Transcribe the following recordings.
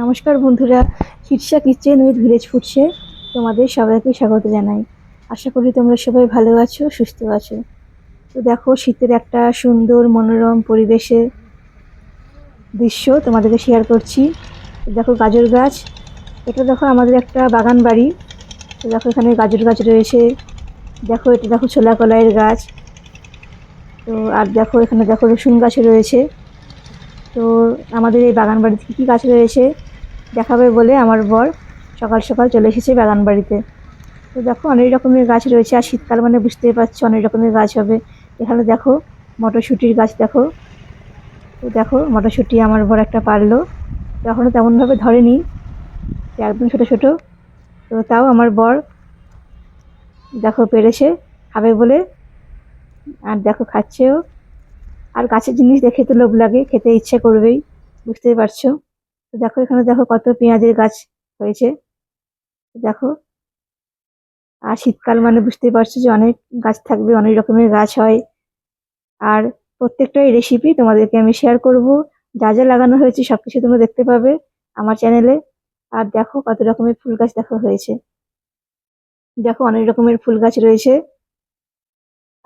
নমস্কার বন্ধুরা Shirsha kitchen with village ফুডসে তোমাদের সবাইকে স্বাগত জানাই। আশা করি তোমরা সবাই ভালো আছো, সুস্থ আছো। তো দেখো, শীতের একটা সুন্দর মনোরম পরিবেশে দৃশ্য তোমাদেরকে শেয়ার করছি। দেখো গাজর গাছ, এটা দেখো আমাদের একটা বাগান বাড়ি। তো দেখো এখানে গাজর গাছ রয়েছে। দেখো, এটা দেখো ছোলা কলাইয়ের গাছ। তো আর দেখো, এখানে দেখো রসুন গাছ রয়েছে। তো আমাদের এই বাগান বাড়িতে কী কী গাছ রয়েছে? দেখাবে বলে আমার বর সকাল সকাল চলে এসেছে বাগান বাড়িতে। তো দেখো অনেক রকমের গাছ রয়েছে আর শীতকাল মানে বুঝতেই পারছ অনেক রকমের গাছ হবে। এখানে দেখো মটরশুঁটির গাছ দেখো। তো দেখো মটরশুঁটি আমার বর একটা পারল। তো এখনও তেমনভাবে ধরেনি। একদম ছোটো ছোটো। তো তাও আমার বর দেখো পেরেছে, খাবে বলে। আর দেখো খাচ্ছেও। আর গাছের জিনিস দেখে তো লোভ লাগে, খেতে ইচ্ছে করবেই, বুঝতেই পারছ। দেখো এখানে দেখো কত পেঁয়াজের গাছ হয়েছে। দেখো। আর শীতকাল মানে বুঝতেই পারছ যে অনেক গাছ থাকবে, অনেক রকমের গাছ হয়। আর প্রত্যেকটাই রেসিপি তোমাদেরকে আমি শেয়ার করব। যা যা লাগানো হয়েছে সব কিছু তোমরা দেখতে পাবে আমার চ্যানেলে আর দেখো কত রকমের ফুল গাছ দেখা হয়েছে। দেখো অনেক রকমের ফুল গাছ রয়েছে।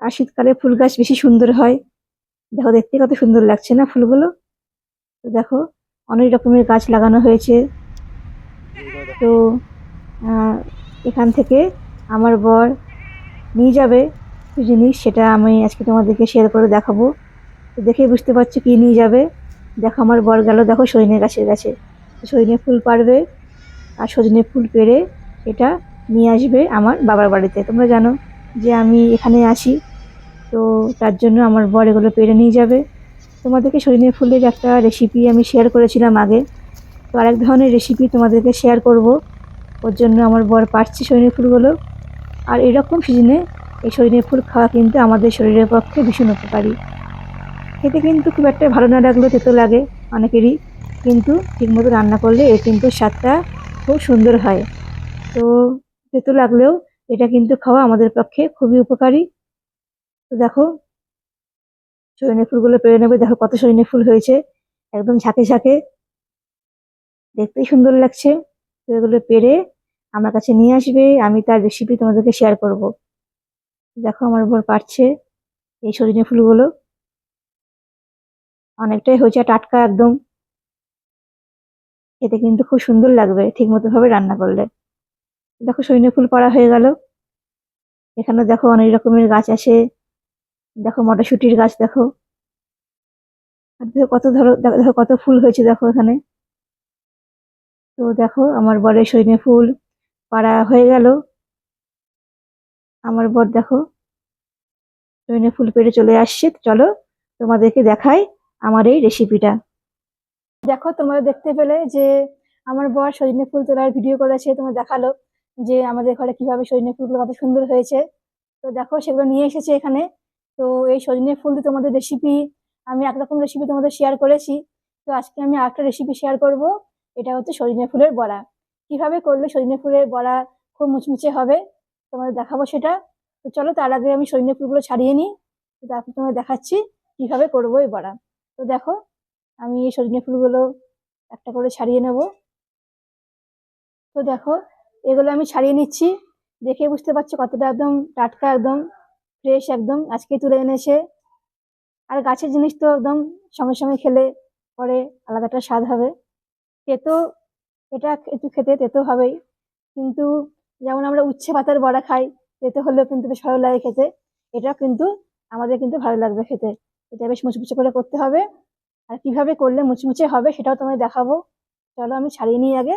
আর শীতকালে ফুল গাছ বেশি সুন্দর হয়। দেখো দেখতে কত সুন্দর লাগছে না ফুলগুলো? দেখো। অনেক রকমের গাছ লাগানো হয়েছে। তো এখান থেকে আমার বর নিয়ে যাবে কিছু জিনিস, সেটা আমি আজকে তোমাদেরকে শেয়ার করে দেখাবো। তো দেখেই বুঝতে পারছ কি নিয়ে যাবে। দেখো, আমার বর গেল, দেখো সজনে গাছের কাছে সজনে ফুল পারবে আর সজনে ফুল পেরে এটা নিয়ে আসবে আমার বাবার বাড়িতে। তোমরা জানো যে আমি এখানে আসি, তো তার জন্য আমার বর এগুলো পেরে নিয়ে যাবে। তোমাদেরকে সজনে ফুলের একটা রেসিপি আমি শেয়ার করেছিলাম আগে। তো আরেক ধরনের রেসিপি তোমাদেরকে শেয়ার করব। ওর জন্য আমার বর পারছে সজনে ফুলগুলো। আর এরকম সিজনে এই সজনে ফুল খাওয়া কিন্তু আমাদের শরীরের পক্ষে ভীষণ উপকারী। খেতে কিন্তু খুব একটা ভালো না লাগলেও তেতো লাগে অনেকেরই। কিন্তু ঠিকমতো রান্না করলে এর কিন্তু স্বাদটা খুব সুন্দর হয়। তো তেতো লাগলেও এটা কিন্তু খাওয়া আমাদের পক্ষে খুবই উপকারী। তো দেখো সজনে ফুলগুলো পেরে নেবে। দেখো কত সজনে ফুল হয়েছে। একদম ঝাঁকে ঝাঁকে। দেখতেই সুন্দর লাগছে। তো এগুলো পেরে আমার কাছে নিয়ে আসবে। আমি তার রেসিপি তোমাদেরকে শেয়ার করব। দেখো আমার উপর পারছে এই সজনে ফুলগুলো। অনেকটাই হয়েছে টাটকা একদম। এতে কিন্তু খুব সুন্দর লাগবে ঠিক মতো ভাবে রান্না করলে। দেখো সজনে ফুল পাড়া হয়ে গেল। এখানে দেখো অনেক রকমের গাছ আছে। দেখো মটরশুঁটির গাছ দেখো। আর দেখো কত ধরো, দেখো কত ফুল হয়েছে দেখো এখানে। তো দেখো আমার বরের সজনে ফুল পাড়া হয়ে গেল। আমার বর দেখো সজনে ফুল পেড়ে চলে আসছে। চলো তোমাদেরকে দেখাই আমার এই রেসিপিটা দেখো তোমরা দেখতে পেলে যে আমার বর সজনে ফুল তোলার ভিডিও করেছে। তোমার দেখাল যে আমাদের ঘরে কীভাবে সজনে ফুলগুলো কত সুন্দর হয়েছে। তো দেখো সেগুলো নিয়ে এসেছে এখানে। তো এই সজনে ফুল দিয়ে তোমাদের রেসিপি আমি একরকম রেসিপি তোমাদের শেয়ার করেছি। তো আজকে আমি আরেকটা রেসিপি শেয়ার করব। এটা হচ্ছে সজনে ফুলের বড়া। কীভাবে করলে সজনে ফুলের বড়া খুব মুচমুচে হবে, তোমাদের দেখাবো সেটা। তো চলো তার আগে আমি সজনে ফুলগুলো ছাড়িয়ে নিই। তো তারপর তোমাদের দেখাচ্ছি কীভাবে করব এই বড়া। তো দেখো, আমি এই সজনে ফুলগুলো একটা করে ছাড়িয়ে নেব। তো দেখো, এগুলো আমি ছাড়িয়ে নিচ্ছি। দেখে বুঝতে পারছ কতটা একদম টাটকা একদম। ফ্রেশ একদম। আজকে তুলে এনেছে। আর গাছের জিনিস তো একদম সঙ্গে সঙ্গে খেলে পরে আলাদা একটা স্বাদ হবে। তেতো, এটা একটু খেতে তেতো হবেই। কিন্তু যেমন আমরা উচ্ছে পাতার বড়া খাই, তেতো হলেও কিন্তু বেশ ভালো লাগে খেতে। এটা কিন্তু আমাদের কিন্তু ভালো লাগবে খেতে। এটা বেশ মুচমুচে করে করতে হবে। আর কীভাবে করলে মুচমুচে হবে সেটাও তোমায় দেখাবো। চলো আমি ছাড়িয়ে নিই আগে,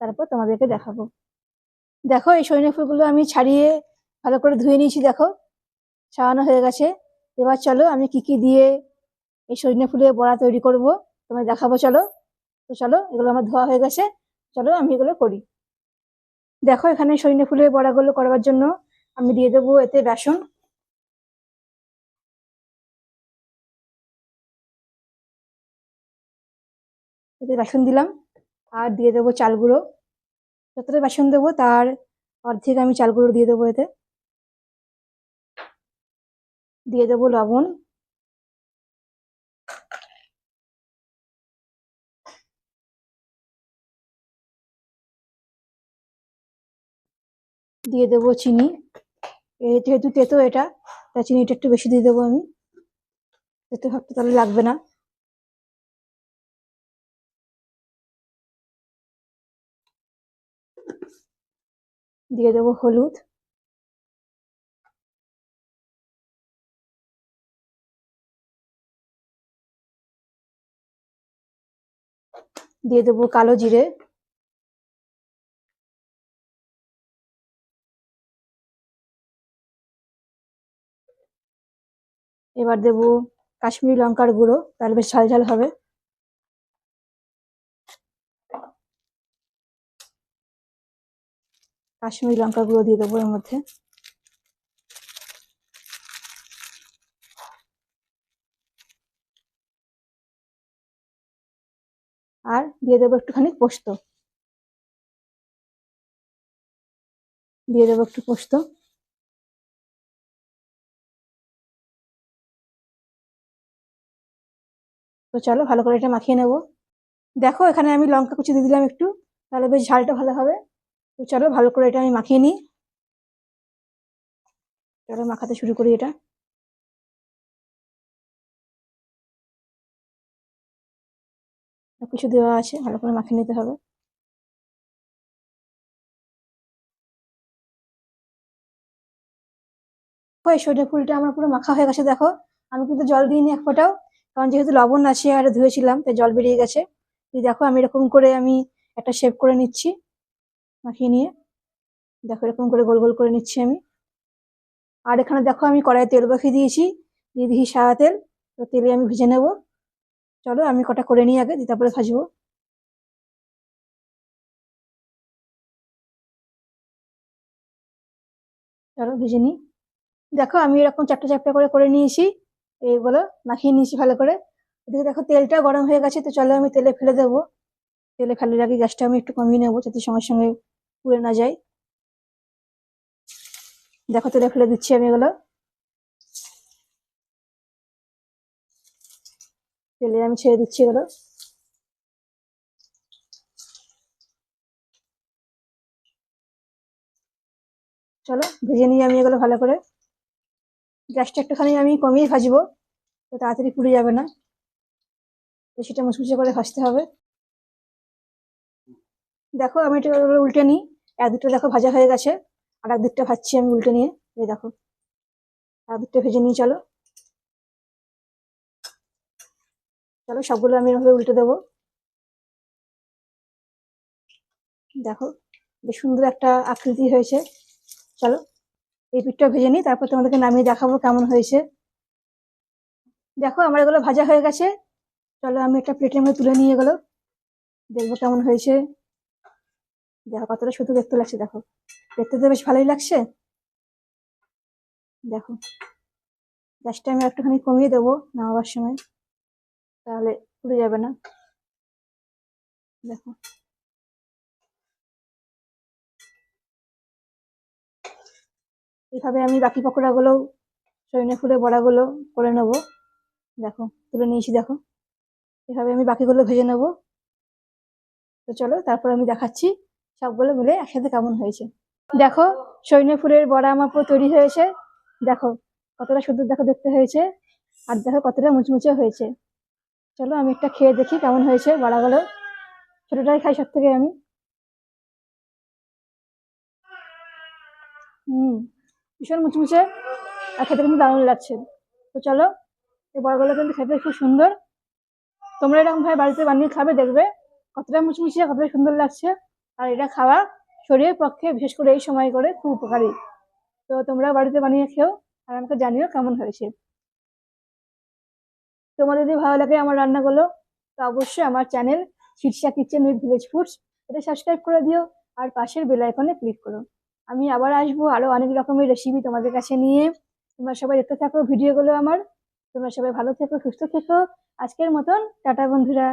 তারপর তোমাদেরকে দেখাবো। দেখো এই সৈন্য ফুলগুলো আমি ছাড়িয়ে ভালো করে ধুয়ে নিয়েছি, দেখো। ছাড়ানো হয়ে গেছে। এবার চলো আমি কি কি দিয়ে এই সজনে ফুলের বড়া তৈরি করব, তোমায় দেখাবো চলো। তো চলো, এগুলো আমার ধোয়া হয়ে গেছে। চলো আমি এগুলো করি। দেখো, এখানে সজনে ফুলের বড়াগুলো করবার জন্য আমি দিয়ে দেবো এতে বেসন। এতে বেসন দিলাম, আর দিয়ে দেবো চাল গুঁড়ো যতটা বেসন দেবো, তার অর্ধেক আমি চাল গুঁড়ো দিয়ে দেবো এতে। দিয়ে দেবো লবণ। দিয়ে দেবো চিনি। যেহেতু তেতো এটা তাই চিনিটা একটু বেশি দিয়ে দেবো আমি। তেতো ভাবতে তাহলে লাগবে না। দিয়ে দেবো হলুদ। দিয়ে দেবো কালো জিরে। এবার দেবো কাশ্মীরি লঙ্কার গুঁড়ো, তাহলে বেশ ঝাল ঝাল হবে। কাশ্মীরি লঙ্কার গুঁড়ো দিয়ে দেবো এর মধ্যে আর দিয়ে দেবো একটুখানি পোস্ত। দিয়ে দেবো একটু পোস্ত। তো চলো ভালো করে এটা মাখিয়ে নেব। দেখো এখানে আমি লঙ্কা কুচি দিয়ে দিলাম একটু, তাহলে বেশ ঝালটা ভালো হবে। তো চলো ভালো করে এটা আমি মাখিয়ে নিই। চলো মাখাতে শুরু করি এটা। সব কিছু দেওয়া আছে, ভালো করে মাখিয়ে নিতে হবে। ওই সজনে ফুলটা আমার পুরো মাখা হয়ে গেছে, দেখো। আমি কিন্তু জল দিইনি এক ফোঁটাও, কারণ যেহেতু লবণ আছে আর ধুয়েছিলাম, তাই জল বেরিয়ে গেছে। দেখো, আমি এরকম করে আমি একটা শেপ করে নিচ্ছি, মাখিয়ে নিয়ে। দেখো, এরকম করে গোল গোল করে নিচ্ছি আমি। আর এখানে দেখো, আমি কড়াইয়ে তেল বসিয়ে দিয়েছি, দিয়ে দিয়েছি সাদা তেল, তো তেলে আমি ভেজে নেব। চলো আমি কটা করে নিই আগে তারপরে ভাজবো চলো ভেজে নিই। দেখো আমি এরকম চারটে চারটে করে করে নিয়েছি এইগুলো মাখিয়ে নিয়েছি ভালো করে। এদিকে দেখো তেলটা গরম হয়ে গেছে, তো চলো আমি তেলে ফেলে দেবো। তেলে ফেলে আগে গ্যাসটা আমি একটু কমিয়ে নেব যাতে সঙ্গে সঙ্গে পুড়ে না যায়। দেখো তেলে ফেলে দিচ্ছি আমি এগুলো। তেলে আমি ছেড়ে দিচ্ছি এগুলো। চলো, ভেজে নিয়ে আমি এগুলো ভালো করে। গ্যাসটা একটুখানি আমি কমিয়ে ভাজবো, তো তাড়াতাড়ি পুড়ে যাবে না। তো সেটা মুচমুচে করে ভাজতে হবে। দেখো, আমি এটা উল্টে নিই। এক দুটো দেখো ভাজা হয়ে গেছে। আর এক দিকটা ভাজছি আমি উল্টে নিয়ে। এই দেখো, আর দিকটা ভেজে নিয়ে চলো। চলো সবগুলো আমি এভাবে উল্টে দেবো। দেখো, বেশ সুন্দর একটা আকৃতি হয়েছে। চলো, এই পিঠটা ভেজে নিই, তারপর তোমাদেরকে নামিয়ে দেখাবো কেমন হয়েছে। দেখো, আমার এগুলো ভাজা হয়ে গেছে। চলো, আমি একটা প্লেটের মধ্যে তুলে নিয়ে গেলো। দেখব কেমন হয়েছে। দেখো, কতটা শুধু দেখতে লাগছে, দেখো। দেখতে তো বেশ ভালোই লাগছে। দেখো, গ্যাসটা আমি একটুখানি কমিয়ে দেবো নামাবার সময়। তাহলে পুড়ে যাবে না। দেখো। এইভাবে আমি বাকি পকোড়া পকোড়াগুলো সজনে ফুলের বড়াগুলো করে নেব। দেখো, তুলে নিয়েছি দেখো। এভাবে আমি বাকিগুলো ভেজে নেব। তো চলো, তারপর আমি দেখাচ্ছি সবগুলো মিলে একসাথে কেমন হয়েছে। দেখো সজনে ফুলের বড়া আমার পুরো তৈরি হয়েছে। দেখো, কতটা সুন্দর দেখো দেখতে হয়েছে। আর দেখো, কতটা মুচমুচে হয়েছে। চলো, আমি একটা খেয়ে দেখি কেমন হয়েছে বড়াগুলো ছোটোটাই খাই সব থেকে আমি। হুম, ভীষণ মুচমুচে আর খেতে কিন্তু দারুণ লাগছে। তো চলো, এই বড়াগুলো কিন্তু খেতে খুব সুন্দর। তোমরা এরকম ভাবে বাড়িতে বানিয়ে খাবে, দেখবে কতটা মুচমুচে, কতটা সুন্দর লাগছে। আর এটা খাওয়া শরীরের পক্ষে, বিশেষ করে এই সময় করে, খুব উপকারী। তো তোমরা বাড়িতে বানিয়ে খেও, আর আমাকে জানিও কেমন হয়েছে। তোমাদের যদি ভালো লাগে আমার রান্নাগুলো, তো অবশ্যই আমার channel Shirsha kitchen with village foods এটা সাবস্ক্রাইব করে দিও আর পাশের বেল আইকনে ক্লিক করো। আমি আবার আসব আরও অনেক রকমের রেসিপি তোমাদের কাছে নিয়ে। তোমরা সবাই দেখতে থাকো ভিডিওগুলো আমার। তোমরা সবাই ভালো থেকো, সুস্থ থেকো। আজকের মতন, টাটা বন্ধুরা।